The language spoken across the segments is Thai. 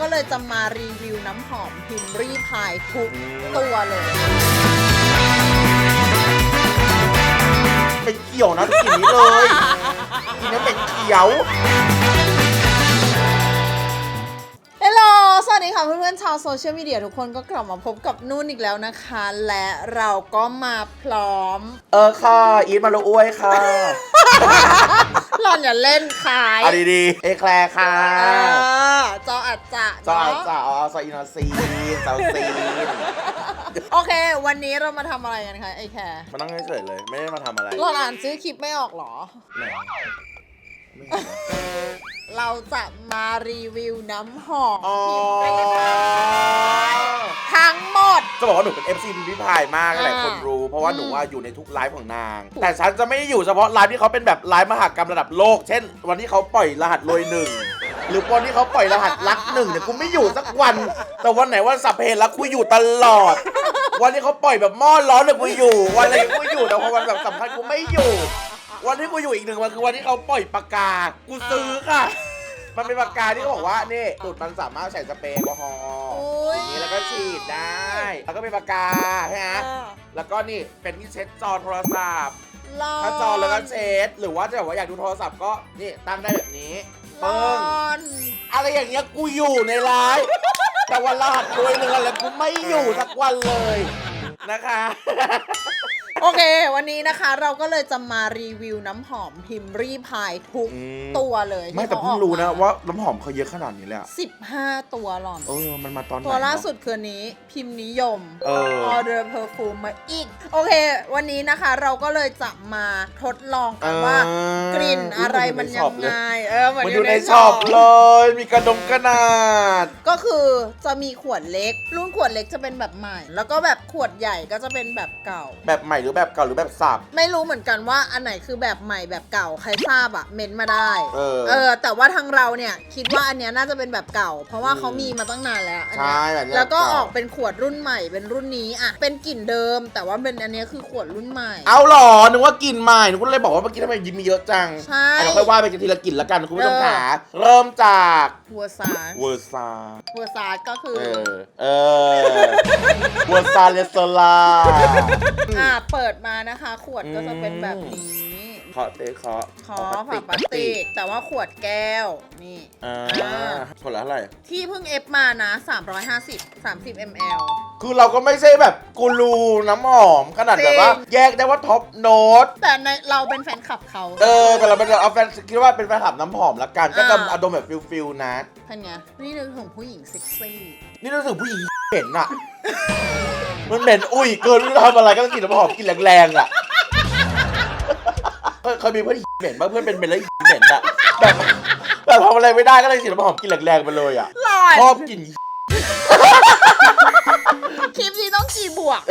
ก็เลยจะมารีวิวน้ำหอมพิมรี่พายทุกตัวเลย เป็นเขียวนะกลิ่นนี้เลยกลิ่นนี้เป็นเขียวฮลโหล สวัสดีค่ะเพื่อนๆชาวโซเชียลมีเดียทุกคนก็กลับมาพบกับนุ่นอีกแล้วนะคะ และเราก็มาพร้อม เออค่ะ อีทมาลุอ้วยค่ะหล่อนอย่าเล่นขายเอาดีๆเอแคลร์ค่ะ เออจออัด จะจอเนาะจ่าเอาซอยอินโนซีนซาวซีนโอเค วันนี้เรามาทำอะไรกันคะไอแคร์มานั่งเฉยๆเลย ไม่ได้มาทำอะไรหล่อนอ่านซื้อคลิปไม่ออกเหรอ ไหนไม่เห็นเหรอเราจะมารีวิวน้ำหอมอ๋อทั้งหมด จะบอกว่าหนูเป็น FC พิมพิพายมากอ่าหลายคนรู้ เพราะว่าอืมหนูว่าอยู่ในทุกไลฟ์ของนาง แต่ฉันจะไม่ได้อยู่เฉพาะไลฟ์ที่เขาเป็นแบบไลฟ์มหากรรมระดับโลก เช่น วันที่เขาปล่อยรหัสรวยหนึ่ง หรือวันที่เขาปล่อยรหัสรักหนึ่งเนี่ยกูไม่อยู่สักวัน แต่วันไหนวันสัพเพรักกูอยู่ตลอด วันที่เขาปล่อยแบบหม้อร้อนเนี่ยกูอยู่ วันอะไรกูอยู่แต่พอวันแบบสำคัญกูไม่อยู่ วันที่กูอยู่อีกหนึ่งวันคือวันที่เขาปล่อยปากกา กูซื้อค่ะ มันเป็นปากกาที่เขาบอกว่านี่ตูดมันสามารถใส่สเปรย์แอลกอฮอล์โอ้ยอย่างนี้แล้วก็ฉีดได้ แล้วก็เป็นปากกาใช่ไหมเออแล้วก็นี่เป็นที่เช็ดจอโทรศัพท์หล่อนถ้าจอแล้วก็เช็ดหรือว่าจะแบบว่าอยากดูโทรศัพท์ก็นี่ตั้งได้แบบนี้ หล่ปึ้องนอะไรอย่างเงี้ยกูอยู่ในไลฟ์แต่วันรหัสรวยหนึ่งอะไรกูไม่อยู่สักวันเลยนะคะ โอเค วันนี้นะคะเราก็เลยจะมารีวิวน้ำหอมพิมรี่พายทุกอืม ตัวเลยไม่แต่ที่เพิ่งขาออกรู้นะมว่าน้ำหอมเขาเยอะขนาดนี้เลยอะ15ตัวหล่อน เออ มันมาตอนไหนตัวล่าเนอะสุดคือนี้พิมพ์นิยม เออ ออเดอร์เพอร์ฟูมมาอีก โอเค วันนี้นะคะเราก็เลยจะมาทดลองกันว่าเออกลิ่นอะไรมันยังไงเออเหมือนมันออยู่ยู่ในในช็อปช็เลย มีกระดงกระนาดก็คือจะมีขวดเล็ก รุ่นขวดเล็กจะเป็นแบบใหม่ แล้วก็แบบขวดใหญ่ก็จะเป็นแบบเก่า แบบใหม่หรือแบบเก่าหรือแบบสับ ไม่รู้เหมือนกันว่าอันไหนคือแบบใหม่แบบเก่าใครทราบอะเมนต์มาได้เออเออแต่ว่าทางเราเนี่ยคิดว่าอันเนี้ยน่าจะเป็นแบบเก่า เพราะว่าอืมเขามีมาตั้งนานแล้วอันใช่เนี้ยแบบเนี้ย แล้วก็เก่าออกเป็นขวดรุ่นใหม่เป็นรุ่นนี้อะเป็นกลิ่นเดิม แต่ว่าเป็นอันเนี้ยคือขวดรุ่นใหม่ เอาเหรอนึกว่ากินใหม่นึกว่าเลยบอกว่าเมื่อกี้ทำไมยิ้มมีเยอะจังใช่อะเราค่อยว่าไปกันทีละกลิ่นละกันคุณผู้ชมเออ ขาเริ่มจาก วัวซาร์เวอร์ซาวัวซาร์ก็คือเออ เออเวอร์ซาเลสโซลาอ่าเปิดมานะคะ ขวดก็จะเป็นอืมแบบนี้เคาะเตะเคาะขอผ่าพลาสติก แต่ว่าขวดแก้วนี่อ่าอ่าคนละเท่าไหร่ ที่เพิ่งเอฟมานะ 350 30 ml คือเราก็ไม่ใช่แบบกูรูน้ำหอมขนาดแบบว่าจริงแยกได้ว่าท็อปโน้ต แต่ในเราเป็นแฟนคลับเขา เออ แต่เราเป็นเอาแฟนคิดว่าเป็นแฟนคลับน้ำหอมละกัน ก็จะอ่าอารมณ์แบบฟิลฟิลนะเป็นไงนี่นึกถึงผู้หญิงเซ็กซี่นี่รู้สึกผู้หญิงเหม็นอะมันเหม็นอุ้ยเกินไม่รู้ทำอะไรก็ต้องกินน้ำหอมกินแรงๆอะเคยเคยมีเพื่อนเหม็นบ้างเพื่อนเป็นเป็นแล้วเหม็นอะแบบแบบทำอะไรไม่ได้ก็เลยกินน้ำหอมกินแรงๆไปเลยอะหลอดชอบกิน คลิปนี้ต้องกี่บวก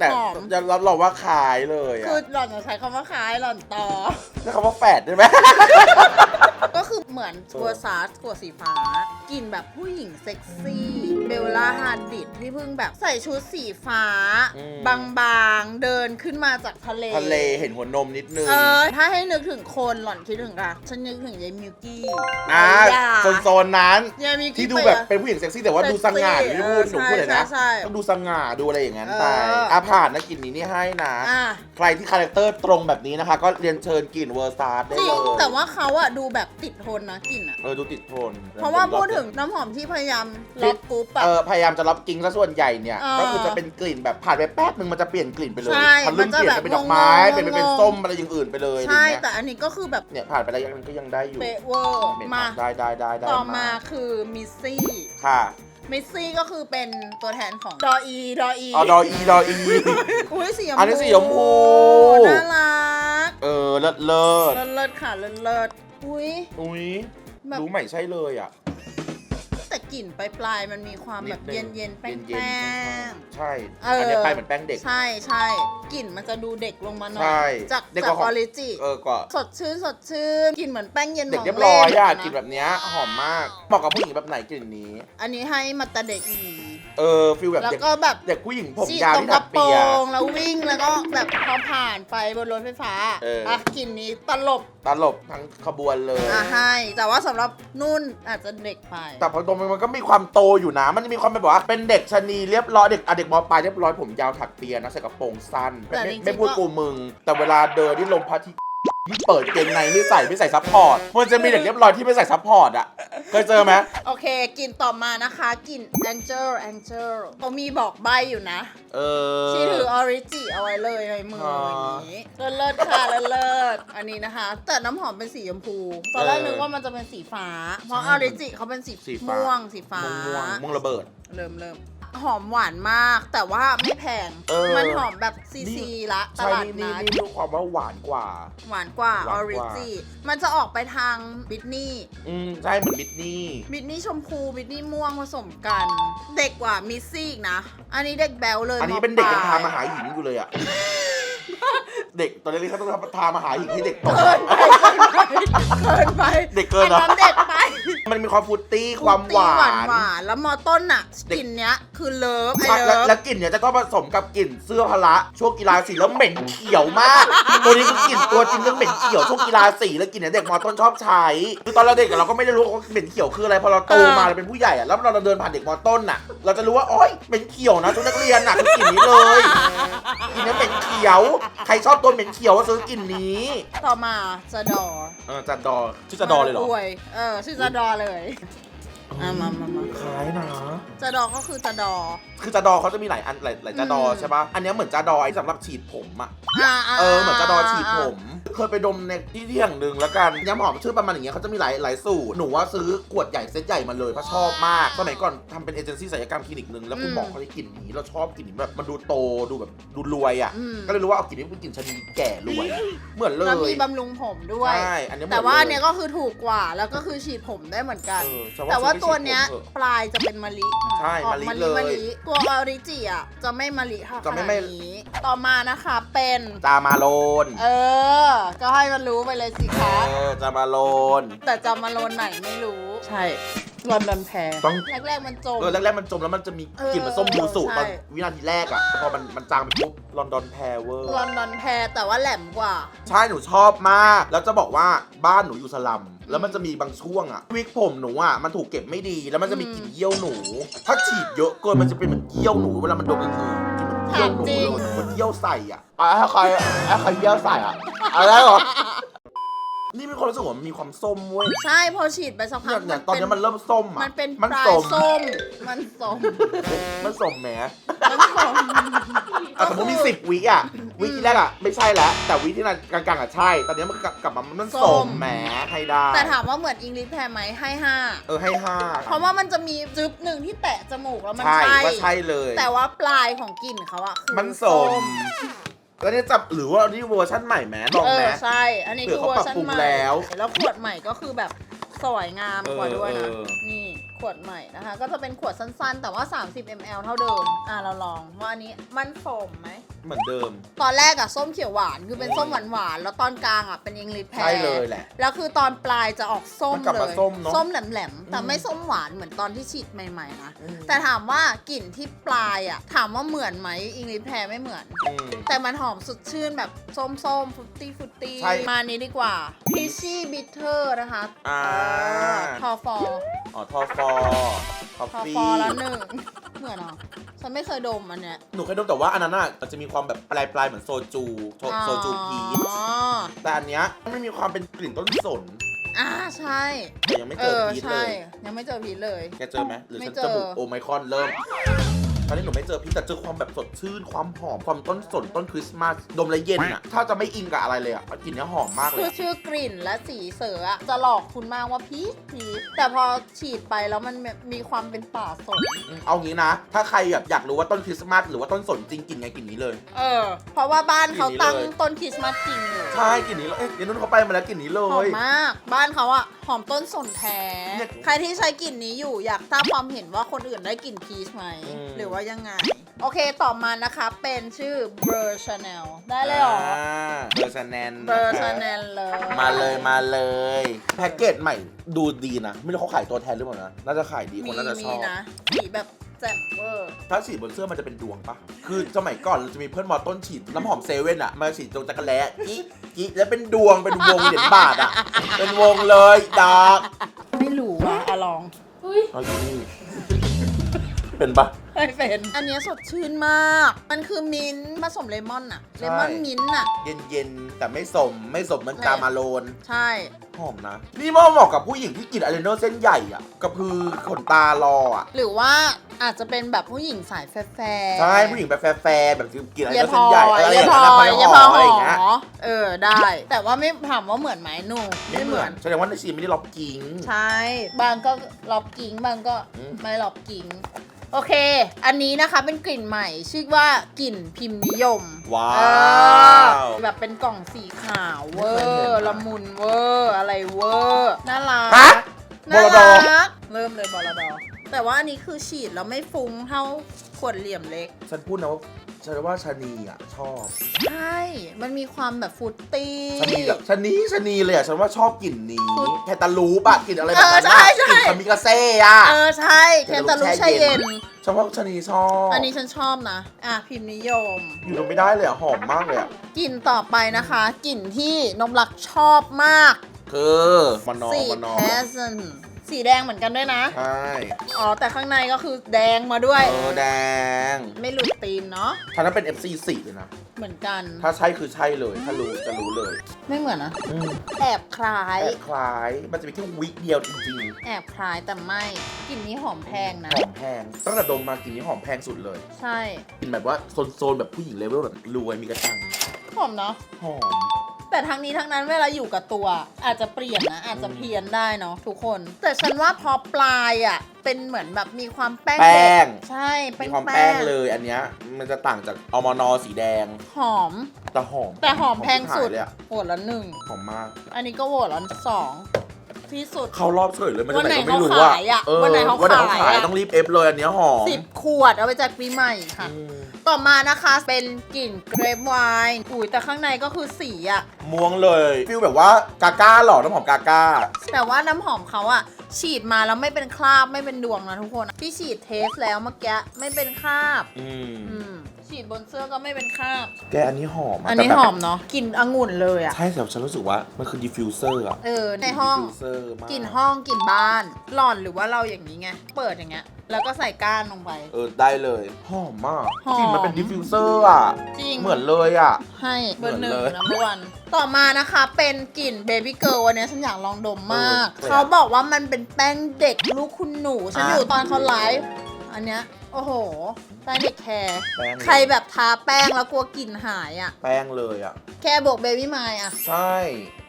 แต่หอม จะรับรองว่าขายเลยอะคือหล่อนจะใช้คำว่าคล้ายหล่อนต่อนี่คำว่าแฝดได้ไหม ก็คือเหมือนตัวซาร์สขวดสีฟ้ากลิ่นแบบผู้หญิงเซ็กซี่เบลล่าฮาร์ดิดที่เพิ่งแบบใส่ชุดสีฟ้า อืม บางๆ เดินขึ้นมาจากทะเล ทะเลเห็นหัวนมนิดนึงเออ ถ้าให้นึกถึงคนหล่อนคิดถึงอะฉันนึกถึงยายมิวกี้อ่าอย่าโซนโซนนั้น ยายมิวกี้ที่ดูไปแบบอะเป็นผู้หญิงเซ็กซี่แต่ว่าดูสง่าอยู่ที่พูดหนูพูดเลยนะ ใช่ใช่ใช่ ต้องดูสง่าดูอะไรอย่างนั้นไปเอออ่ อะผ่านนะกลิ่นนี้นี่ให้นะ อะใครที่คาแรคเตอร์ตรงแบบนี้นะคะ ก็เรียนเชิญกลิ่นเวอร์ซาร์ได้จริเลง ยแต่ว่าเขาอะดูแบบติดทนนะกลิ่นอะเออดูติดทนเพราะว่าพูดถึงน้ำหอมที่พยายามล็อกกรุ๊ปอะ เออพยายามจะรับกิ้งซะส่วนใหญ่เนี่ย เออก็คือจะเป็นกลิ่นแบบผ่านไปแป๊บนึงมันจะเปลี่ยนกลิ่นไปเลยใช่ทะลึ่งมันจะเปลี่ยนแบบไปเป็นดอกไม้งงๆเป็นไปเป็นส้มอะไรอย่างอื่นไปเลยอะไรใช่เงี้ยแต่อันนี้ก็คือแบบเนี่ยผ่านไปแล้วยังก็ยังได้อยู่เป๊ะเวอร์เหม็นมา ได้ได้ได้ได้ต่อมาคือมิสซี่ ค่ะ มิสซี่ก็คือเป็นตัวแทนของดออีดออีอ๋อดออีดออี อุ้ยสีชมพูอันนี้สีชมพู น่ารักเออเลิศเลิศเลิศเลิศค่ะเลิศเลิศอุ้ยอุ้ยแบบรู้ใหม่ใช่เลยอะ แต่กลิ่นปลายปลายๆมันมีความแบบนิเย็ดนนึงเย็นๆแป้งเย็นแป้งใช่เอออั อันนี้ไปเหมือนแป้งเด็ก ใช่ใช่กลิ่นมันจะดูเด็กลงมาหน่อใช่ย จากเด็กจากกว่าของ ออริจิเออกว่าสดชื่นสดชื่นกลิ่นเหมือนแป้งเย็นเด็กหมเรียบร้อยอะเล่กลินแบบเนี้ยหอมมากเหมาะกับผู้หญิงแบบไหนกลิ่นนี้ อันนี้ให้มาตาเดอี เออฟิลแบบแล้วเด็กก็แบบ เด็กผู้หญิงผมฉีดยาวตรงที่กถัระกโปรเปีย งแล้ววิ่งแล้วก็แบบพอผ่านไปบนรถไฟฟ้าเอออะกลิ่นนี้ตลบตลบทั้งขบวนเลย อะให้ แต่ว่าสำหรับนุ่นอาจจะเด็กไป แต่พอโตมามันก็มีความโตอยู่นะ มันจะมีความเป็นแบบว่าเป็นเด็กชะนีเรียบร้อยเด็กอะเด็กมปลายเรียบร้อยผมยาวถักเปียนะใส่กระโปรงสั้นแต่ไม่จริงๆไม่พูดก็ กูมึง แต่เวลาเดินที่ลมพัดที่ที่ เปิดเกงในไม่ใส่ไม่ใส่ซัพพอร์ตมันจะมีเด็กเรียบร้อยที่ไม่ใส่ซัพพอร์ตอะเคยเจอไหมโอเคกลิ่นต่อมานะคะกลิ่น Angel Angel เขามีบอกใบอยู่นะ เออที่ถือออริจิเอาไว้เลยในมืออย่างนี้เลิศเลิศค่ะเลิศเลิศอันนี้นะคะ แต่น้ำหอมเป็นสีชมพู ตอนแรกนึกว่ามันจะเป็นสีฟ้า เพราะออริจิเขาเป็นสีสีฟ้าม่วงสีฟ้าม่วงม่วงระเบิด เริ่มเริ่ม หอมหวานมาก แต่ว่าไม่แพง เออ มันหอมแบบซีนี่ซีละตใช่ลาดนี่นี่นัดนี่รู้ความว่าหวานกว่า หวานกว่าหอวานอกว่าริจิมันจะออกไปทางบิทนี่อืมใช่เหมือนบิทนี่ บิทนี่ชมพูบิทนี่ม่วงผสมกัน เด็กกว่ามิสซี่อีกนะ อันนี้เด็กแบลเลยอันนี้มเป็นเด็กยังปลทามาหาหญิงอยู่เลยอะ เด็กตอนนี้เขาต้องทามาหาหญิงให้เด็กโตเกินไปเกินไปเด็กเกินอันะนั้นเด็กไป มันมีความฟรุตตี้ความหวาหวานนหวานๆแล้วมอต้นอะกลิ่นเนี้ย คือเลิฟไอใช่แล้วเลิฟ แล้วกลิ่นเนี่ยจะต้องผสมกับกลิ่นเสื้อพละช่วงกีฬาสีแล้วเหม็นเขียวมาก ตัวนี้คือกลิ่นตัวจริงเรื่องเหม็นเขียวช่วงกีฬาสีแล้วกลิ่นเนี่ยเด็กมอต้นชอบใช้คือตอนเราเด็กอะเราก็ไม่ได้รู้ว่าเหม็นเขียวคืออะไรพอเราโตมาเราเป็นผู้ใหญ่อะแล้วเราเดินผ่านเด็กมอต้นอะเราจะรู้ว่าโอ๊ยเหม็นเขียวนะชุดนักเรียนอะคือกลิ่นนี้เลยกลิ่นนี้เหม็นเขียว ใครชอบตัวเหม็นเขียวก็ซื้อกลิ่นนี้ ต่อมาจะดอเออจัดดอชื่อจัดดอเลยเหรออวยเออชื่อจะดอเลย อะมามามาคล้ายนะ จะดอก็คือจะดอ คือจาดอเขาจะมีหลายอันหลายหลายจาดออืมใช่ปะอันเนี้ยเหมือนจาดอไอ้สำหรับฉีดผมอะอ่าาเออเหมือนจาดอฉีดผม เคยไปดมในที่ที่แห่งหนึ่งแล้วกันน้ำหอมชื่อประมาณอย่างเงี้ยเขาจะมีหลายหลายสูตรหนูว่าซื้อขวดใหญ่เซตใหญ่มาเลยเพราะชอบมากสมัยก่อนทำเป็นเอเจนซี่ศัลยกรรมคลินิกหนึ่งแล้วคุณหมอเขาได้กลิ่นนี้เราชอบกลิ่นนี้แบบมันดูโตดูแบบดูรวยอะอืมก็เลยรู้ว่าเอากลิ่นนี้เป็นกลิ่นชนีแก่รวยเหมือนเลแล้วยมีบำรุงผมด้วย ใช่อันนี้หมืแต่ว่าลอันเนี้ยก็คือถูกกว่าแล้วก็คือฉีดผมได้เหมือนกัน เออฉันแต่ว่าซื้อไปตัวเนี้ยฉีดผมเถอะปลายจะเป็นมะลิใช่ออกมะลิมะลิเลยมะลิตัวออริจิอะจะไม่มะลิค่ะจะไม่ขนาดไม่ นี้ ต่อมานะคะเป็น จามาโลนเออ ก็ให้มันรู้ไปเลยสิคะ เออจามาโลนแต่จะมาโลนไหนไม่รู้ ใช่ ลอนดอนแพรต้อง แรกๆมันจม เออแรกๆมันจมแล้วมันจะมีเออกลิ่นเหมันส้มยูสุใช่ตอนวินาทีแรกอะแต่พอมันมันจางไปปุ๊บลอนดอนแพรเวอร์ลอนดอนแพรแต่ว่าแหลมกว่า ใช่หนูชอบมาก แล้วจะบอกว่าบ้านหนูอยู่สลัม แล้วมันจะมีบางช่วงอะวิกผมหนูอะมันถูกเก็บไม่ดี แล้วมันจะมีกลิ่นเยี่ยวหนู ถ้าฉีดเยอะเกินมันจะเป็นเหมือนเยี่ยวหนูเวลามันดมกลางคืนกลิ่นเหมือนเยี่ยวหนูถามจริง เลยเหมือนเยี่ยวใส่อะอะให้ใครให้ใครเยี่ยวใส่อะอะไรเหรอ นี่มีความรู้สึกว่ามันมีความส้มเว้ยใช่พอฉีดไปสักพัเนี่ยกเนี่ยตอนนี้มันเริ่มส้มอะมันเป็นมันปลายส้มส้ม มันส้มมันส้มแหมมันส้มอะสมมติมีสิบวิอะวิที่แรกอะไม่ใช่แล้วแต่วิที่นั้นกลางๆอะใช่ ตอนนี้มันกลับกลับมามันสมแหมให้ได้แต่ถามว่าเหมือนอิงลิชแพรไหมให้ห้าเออให้ห้าเพราะว่ามันจะมีจึ๊บหนึ่งที่แตะจมูกแล้วมันใช่ใช่ว่าใช่เลย แต่ว่าปลายของกลิ่นเขาอะคือมันสม แล้วเนี่ยจับหรือว่านี่เวอร์ชั่นใหม่แหมลองเอแหม อใช่ อันนี้คือเผื่เวออเขาร์ชันปรับปรุงใหม่แล้วแล้วขวดใหม่ก็คือแบบสวยงามกว่าด้วยนะ เออเออนี่ข วดใหม่นะคะ ก็จะเป็นขวดสั้นๆ แต่ว่า 30 ml เท่าเดิม อะเราลองว่าอันนี้มันสมไหม เหมือนเดิม ตอนแรกอะส้มเขียวหวานคือเป็นส้มหวานหวานๆแล้วตอนกลางอะเป็นอิงลิชแพรใช่เลยแหละ แล้วคือตอนปลายจะออกส้มมันกลับเลมายส้มเนอะส้มแหลมๆ แต่อืมไม่ส้มหวานเหมือนตอนที่ฉีดใหม่ๆนะแต่ถามว่ากลิ่นที่ปลายอะถามว่าเหมือนไหมอิงลิชแพรไม่เหมือน อืม แต่มันหอมสดชื่นแบบส้มๆฟรุตตี้ฟรุตตี้ใช่มานี้ดีกว่าพีชี่บิทเทอร์นะคะอ่า ทอฟอ อ๋อทอฟอคอฟทอฟี่ฟอแล้วหนึ่งเหมือนเหรอฉันไม่เคยดมอันเนี้ยหนูเคยดมแต่ว่าอันนั้นอะมันจะมีความแบบปลายปลายๆเหมือนโซจูโซโซจูพีชอ๋อแต่อันเนี้ยมันมีความเป็นกลิ่นต้นสนอ่าใช่ แต่ยังไม่เอเจออพีชเลใช่ ยยังไม่เจอพีชเลย แกเจอไหมหรือไม่ฉันเจอจมูกโอไมครอนเริ่ม ตอนนี้หนูไม่เจอพี่แต่เจอความแบบสดชื่น ความหอม ความต้นสนต้นคริสต์มาส ดมแล้วเย็นอะถ้าจะไม่อิงกับอะไรเลยอะกลิ่นเนี้ยหอมมากเลคืยออะชื่อกลิ่นและสีเสืออะจะหลอกคุณมากว่าพีชพีชแต่พอฉีดไปแล้วมันมีความเป็นป่าสดมเอางี้นะ ถ้าใครแบบอยากรู้ว่าต้นคริสต์มาสหรือว่าต้นสนจริงกลิ่นไงกลิ่นนี้เลย เออ เพราะว่าบ้านเขากลิ่นนี้ตั้งเลยต้นคริสต์มาสจริงอยู่ใช่กลิ่นนี้เลยเอ๊ะเดี๋ยวนุ่นเขาไปมาแล้วกลิ่นนี้เลหอมย มาก บ้านเขาอะหอมต้นสนแท้ เนี่ยใครที่ใช้กลิ่นนี้อยู่อยากทราบความเห็นว่าคนอื่นได้กลิ่นพีชไหม อืม หรือว่ายังไง โอเคต่อมานะคะเป็นชื่อ b u r Chanel ได้เลยเหรอเบอร์ชาแนล b u r Chanel เลยมาเลยมาเลย แพ็กเกจใหม่ดูดีนะ ไม่รู้เขาขายตัวแทนหรือเปล่านะ น่าจะขายดีคนมีน่าจะชมีอบ นะสีแบบแจ่มเวอร์ ถ้าฉีดบนเสื้อมันจะเป็นดวงปะคือสมัยก่อนเราจะมีเพื่อนมอต้นฉีดน้ำหอมเซเว่นอะมาฉีดตรงจักรแล้กิ๊กิ๊แล้วเป็นดวงเป็นวงเหรียญบาทอะเป็นวงเลยดาร์กไม่รู้อะอะลอง อุ้ยเอาอยู่นี่ เป็นปะ ไม่เป็นอันเนี้ยสดชื่นมาก มันคือมิ้นท์ผสมเลมอนอะเลมอนมิ้นท์อะเย็นๆ แต่ไม่สมไม่สมมันตามาโลน ใช่ หอมนะ นี่มันเหมาะกับผู้หญิงที่กินอายไลเนอร์เส้นใหญ่อะกระพือขนตารออะหรือว่าอาจจะเป็นแบบผู้หญิงสายแฟร์ๆใช่ผู้หญิงแบบแฟร์ๆแบบกินอายไลเยเนอร์พเส้อนใหญ่อะไรเยอย่างพเงี้อยนะเยหพออมหอะไรอย่างเงี้ยอเออได้ แต่ว่าไม่ถามว่าเหมือนไหมหนูไม่เหมือน แสดงว่าในชีไม่ได้ล็อกกิ้ง ใช่ บางก็ลอบกิ้งบางก็อืม ไม่ลอบกิ้ง โอเค อันนี้นะคะเป็นกลิ่นใหม่ ชื่อว่ากลิ่นพิมพ์นิยมว้าเอวอแบบเป็นกล่องสีขาวเวอไม่เคยเห็นร์นะละมุนเวอร์อะไรเวอร์น่ารักฮะน่าบลด รักเริ่มเลยบอลดอแต่ว่าอันนี้คือฉีดแล้วไม่ฟุ้งเท่าขวดเหลี่ยมเล็ก ฉันพูดนะว่า ฉันว่าชะนีอะชอบใช่ มันมีความแบบฟรุตตี้ ชะนีแบบชะนีชะนีเลยอะฉันว่าชอบกลิ่นนี้พูดแคตาลูปอะกลิ่นอะไรแบบนั้นเออใช่อะใช่ กลิ่นคามิกาเซ่อะเออ ใช่แคนตาลูปแช่เย็น ฉันว่าชะนีชอบอันนี้ฉันชอบนะ อะ พิมพ์นิยม อยู่ตรงไม่ได้เลยอะหอมมากเลยอะกลิ่นต่อไปนะคะ กลิ่นที่นมรักชอบมาก คือมานอสีมานอแพสนสีแดงเหมือนกันด้วยนะ ใช่อ๋อ แต่ข้างในก็คือแดงมาด้วย เออแดงไม่หลุดธีมเนาะท่านั้นเป็น FC 4เลยนะ เหมือนกัน ถ้าใช่คือใช่เลย ถ้ารู้จะรู้เลยไม่เหมือนนะ อืมแอบคล้าย แอบคล้าย มันจะมีแค่วิเดียวจริงแอบคล้ายแต่ไม่กลิ่นนี้หอมแพงๆนะ หอมแพงตั้งแต่ดมมากลิ่นนี้หอมแพงสุดเลยใช่ กลิ่นแบบว่าโซนๆแบบผู้หญิงเลเวลแบบรวยมีกระตังหอมเนาะหอม แต่ทั้งนี้ทั้งนั้นเวลาอยู่กับตัว อาจจะเปลี่ยนนะ อาจจะเพี้ยนได้เนาะทุกคน แต่ฉันว่าพอปลายอะเป็นเหมือนแบบมีความแป้งแป้เด็งกใช่เป็มีนความแป้แป้งงเลยอันเนี้ยมันจะต่างจากอมนอสีแดงหอม แต่หอมแต่หอมแพงสุดหายเลยอะโหวตละหนึ่ง หอมมาก อันนี้ก็โหวตละสอง ที่สุด เข้ารอบเฉยเลยมันจะวันไหไหนนก็ไม่รู้อะเขาขายอะเออวันไหนเขาวันไหนเขาขายขายอะ ต้องรีบเอฟเลยอันเนี้ยหอมสิบขวดเอาไปจากปีใหม่ค่ะ อืมต่อมานะคะเป็นกลิ่นเกรปไวน์อุ้ยแต่ข้างในก็คือสีอะม่วงเลยฟิลแบบว่ากาก้าหรอน้ำหอมกาก้า แต่ว่าน้ำหอมเขาอะฉีดมาแล้วไม่เป็นคราบไม่เป็นดวงนะทุกคนที่ฉีดเทสแล้วเมื่อกี้ไม่เป็นคราบ อืมอืม ฉีดบนเสื้อก็ไม่เป็นคราบ แกอันนี้หอมะอันนี้แต่หแบบอมเนาะกลิ่นองุ่นเลยอะใช่แต่ฉันรู้สึกว่ามันคือดิฟฟิวเซอร์อะเออ ในห้องดิฟฟิวเซอร์มากกลิ่นห้องกลิ่นบ้าน หล่อนหรือว่าเราอย่างนี้ไง เปิดอย่างเงี้ย แล้วก็ใส่ก้านลงไป เออได้เลยหอมมากหอม กลิ่นมันเป็นดิฟฟิวเซอร์อะจริง เหมือนเลยอะ ให้เบอร์หนึ่งเหมือนเลยนะเมื่อวัน ต่อมานะคะเป็นกลิ่นเบบี้เกิ l วันนี้ฉันอยากลองดมมาก เออเขาบอกว่ามันเป็นแป้งเด็กลูกคุณหนู ฉันอะ อยู่ตอนเขาไลฟ์อันเนี้ย โอ้โหแป้งเด็กแคร์แป้งเลยใครแบบทาแป้งแล้วกลัวกลิ่นหายอะแป้งเลยอะแค่บวกเบบี้ไมล์อะใช่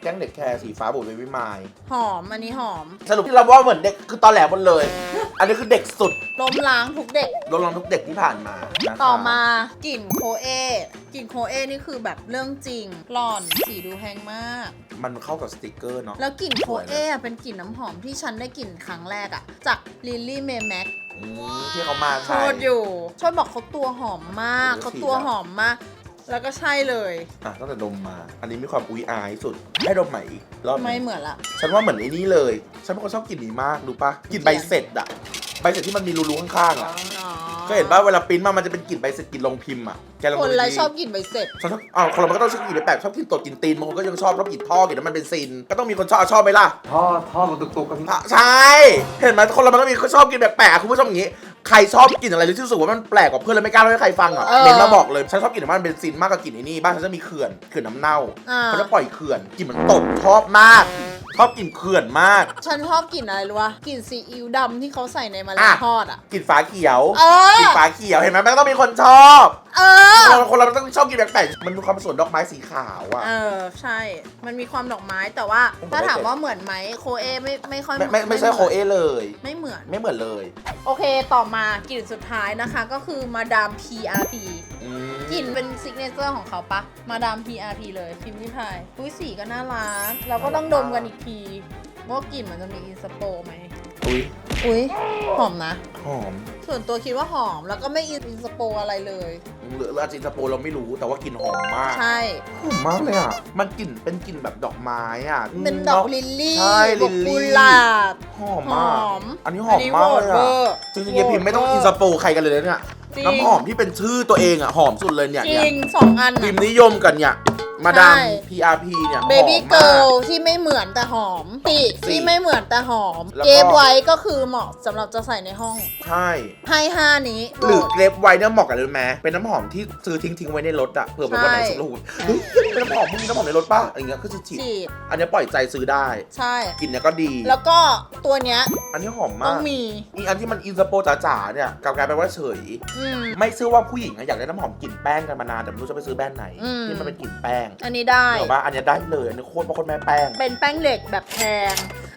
แก้งเด็กแคร์สีฟ้าบุ๋ยวิมายหอมอันนี้หอม สรุปที่เราว่าเหมือนเด็กคือตอนแหลหมดเลย อันนี้คือเด็กสุดล้มล้างทุกเด็กรวมลองทุกเด็กที่ผ่านมานะคะต่อมากลิ่นโคเอกลิ่นโคเอนี่คือแบบเรื่องจริงหล่อนสีดูแพงมาก มันเข้ากับสติกเกอร์เนาะ แล้วกลิ่นโคสวยนะเออะเป็นกลิ่นน้ำหอมที่ฉันได้กลิ่นครั้งแรกอะจากลิลลี่เมย์แม็กอืม ที่เขามาโชใช่ดอยู่โชดบอกเขาตัวหอมมากเออเขาตัวฉีดอะหอมมาก แล้วก็ใช่เลย อะตั้งแต่ดมมา อันนี้มีความอุ้ยอายสุด ให้ดมใหม่อีกรอบหนึ่งไม่เหมือนละ ฉันว่าเหมือนไอ้นี่เลย ฉันเป็นคนชอบกลิ่นนี้มากรู้ปะกลิ่นใบเสร็จอะ ใบเสร็จที่มันมีรูๆข้างๆอะก็เห็นป่ะเวลาปริ้นมามันจะเป็นกลิ่นใบเสร็จกลิ่นลงพิมพ์อะแกลองคนดูไรดีชอบกลิ่นใบเสร็จ ฉันชอบอ้าวคนเรามันก็ต้องชอบกลิ่นแปลกๆชอบกลิ่นตดกลิ่นตีนบางคนก็ยังชอบชอบกลิ่นท่อกลิ่นน้ำมันเบนซินก็ต้องมีคนชอบชอบไหมล่ะ ท่อท่อมันตุกๆกันอะใช่ เห็นไหมคนเรามันก็มีคนชอบกินแปลกๆคุณผู้ชมอย่างนี้ ใครชอบกินอะไรที่รู้สึกว่ามันแปลกกว่าเพื่อนแล้วไม่กล้าเล่าให้ใครฟังอะเออเมนมาบอกเลย ฉันชอบกินน้ำมันเบนซินมากกว่ากินไอ้นี่บ้านฉันจะมีเขื่อนเขื่อนน้ำเน่าอ่า เขาจะปล่อยเขื่อนกลิ่นมันตบชอบมาก ชอบกินเขื่อนมาก ฉันชอบกลิ่นอะไรรู้วะกลิ่นซีอิ๊วดำที่เขาใส่ในมะเร็งอะ ทอดอะกลิ่นฝาเขียว เออ กลิ่นฝาเขียวเห็นไหมมันก็ต้องมีคนชอบ เออคนเราคนเราต้องชอบกินแปลกๆมันมีความผสมดอกไม้สีขาวอะ เออ ใช่ มันมีความดอกไม้แต่ว่าผมถ้าถามไม่เคยว่าเหมือนไหมโคเอไม่ไม่ค่อยไม่ไม่ไม่ใช่หโคอนเอเลย ไม่เหมือน ไม่เหมือนเลยโอเคต่อมากลิ่นสุดท้ายนะคะก็คือมาดาม PRP อืมกลิ่นเป็นซิกเนเจอร์ของเขาปะมาดาม PRP เลยพิมพ์ที่ไทยอุ้ยสีก็น่ารักเราก็ต้องดมกันอีกทีว่ากลิ่นมันจะมีอินสโปไหมอุ้ย อุ้ยหอมนะ หอมส่วนตัวคิดว่าหอมแล้วก็ไม่อินสโปอะไรเลย หรืออาจินสโปเราไม่รู้แต่ว่ากลิ่นหอมมาก ใช่ หอมมากเลยอะ มันกลิ่นเป็นกลิ่นแบบดอกไม้อะเป็นดอกเะลิลลี่ใช่ดอกลิลลี่กุหลาบ หอมหมากอมอันนี้หอมมากเลยโหวตวอะ อร์จริงๆยายพิมพ์ไม่ต้องอินสโปใครกันเลยนะเนี่ย จริง น้ำหอมที่เป็นชื่อตัวเองอะหอมสุดเลยเนี่ยจเนี่ริยงสองอันพิอะมพ์นิยมกันเนี่ย มาดาม ใช่ PRP เนี่ยเบบี้หอมเกิมากลที่ไม่เหมือนแต่หอมติสิที่ไม่เหมือนแต่หอม แล้วก็ เกฟไว้ก็คือเหมาะสำหรับจะใส่ในห้อง ใช่ ให้ห้านี้หรือเกรฟไวน์เนี่ยเหมาะกับเลยไหมเป็นน้ำหอมที่ซื้อทิ้งทิ้งๆไว้ในรถอะเผื่อแบบวันไหนใช่สุดแล้วหูเฮ้ยเป็นน้ำหอมมึงมีน้ำหอมในรถป่ะอะไรเงี้ยก็จะฉีดฉีดอันเนี้ยปล่อยใจซื้อได้ใช่ กลิ่นเนี่ยก็ดี แล้วก็ตัวเนี้ยอันนี้หอมต้มาองกมี อีกอันที่มันอินสโปจ๋าๆเนี่ยกลับกลายเป็นว่าเฉย อืม ไม่ซื้อว่าผู้หญิงอะอยากได้น้ำหอมกลิ่นแป้งกันมานานแต่ไม่รู้จะไปซื้อแบรนด์ไหนอืม ที่มันเป็นกลิ่นแป้งอันนี้ได้ เดี๋ยวว่าอันเนี้ยได้เลยอันนี้โคตรโคตรแม่แป้ง เป็นแป้งเหล็กแบบแพง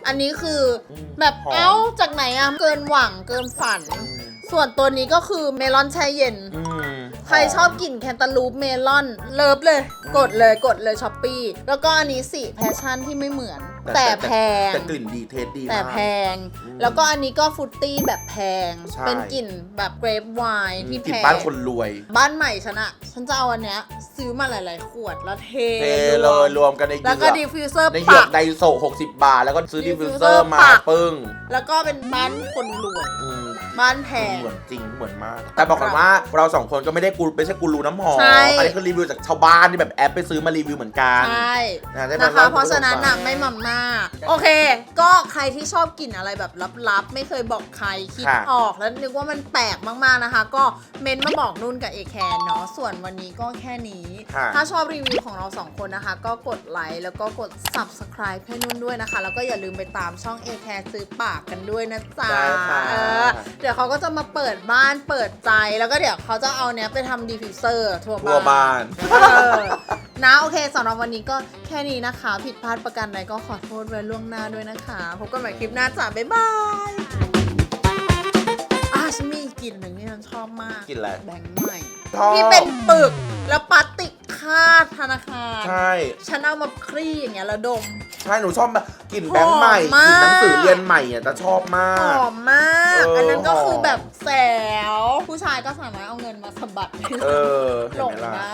อันนี้คืออมแบบหอม เอ้าจากไหนอะเกินหวังเกินฝัน อืมส่วนตัวนี้ก็คือเมลอนแช่เย็น อืมใครชอบกลิ่นแคนตาลูปเมลอน เลิฟเลย กดเลยกดเลยช้อปปี้แล้วก็อันนี้สีแพชชั่นที่ไม่เหมือน แต่แพง แต่กลิ่นดีเทสดีมาก แต่แพงอืมแล้วก็อันนี้ก็ฟรุตตี้แบบแพง ใช่ เป็นกลิ่นแบบเกรปไวน์ที่กแพลิ่นงบ้านคนรวย บ้านใหม่ฉันอะฉันจะเอาอันเนี้ยซื้อมาหลาย ๆ ขวดแล้วเทเทเลยรวมกันในเหแล้วยืก็อกดิฟฟิวเซอร์ในเหยือปัก กไดโซ60 บาท แล้วก็ซื้อดิฟฟิวเซอ diffuser ร์มาปัก ปึ้งแล้วก็เป็นบ้านคนรวย อืมบ้านแพง เหมือนจริงเหมือนมาก แต่บอกก่อนว่าเราสองคนก็ไม่ได้กูไม่ใช่กูรูน้ำหอมใช่ อันนี้คือรีวิวจากชาวบ้านที่แบบแอปไปซื้อมารีวิวเหมือนกันใช่ นะได้มนะคะล่เพราะฉะนั้นให้น่ะคุณผู้ชมฟังไม่หม่ำหน้าโอเค ก็ใครที่ชอบกลิ่นอะไรแบบลับๆ ไม่เคยบอกใครคิดค่ะ ออกแล้วนึกว่ามันแปลกมากๆนะคะ ก็เมนมาบอกนุ่นกับเอแคนเนาะส่วนวันนี้ก็แค่นี้ ค่ะ ถ้าชอบรีวิวของเราสองคนนะคะ ก็กดไลค์แล้วก็กด subscribe ให้นุ่นด้วยนะคะ แล้วก็อย่าลืมไปตามช่อง a อแคซื้อปากกันด้วยนะจ๊ะได้ค่ะ เออเดี๋ยวเขาก็จะมาเปิดบ้านเปิดใจแล้วก็เดี๋ยวเขาจะเอาเนี้ยไปทำดีฟิวเซอร์ทั่วทั่วบ้าบ้านนเออ นะโอเคสำหรับวันนี้ก็แค่นี้นะคะ ผิดพลาดประการใดก็ขอโทษไว้ล่วงหน้าด้วยนะคะพบกันใหม่คลิปหน้าจ้ะบ๊ายบายอะฉันมีอีกกลิ่นหนึ่งที่ฉันชอบมากกลิ่นอะไรแบงค์ใหม่ชอบที่เป็นปึกแล้วพลาสติกคาดธนาคารใช่ ฉันเอามาคลี่อย่างเงี้ยแล้วดม ใช่หนูชอบแบบกลิ่นแบงค์ใหม่หอมมากกลิ่นหนังสือเรียนใหม่อะจะชอบมาหก อมมาก เอออั อันนั้นก็คือหอมแบบแสว ผู้ชายก็สามารถเอาเงินมาสะบัดเออหลเห็นงไหมล่ะ ได้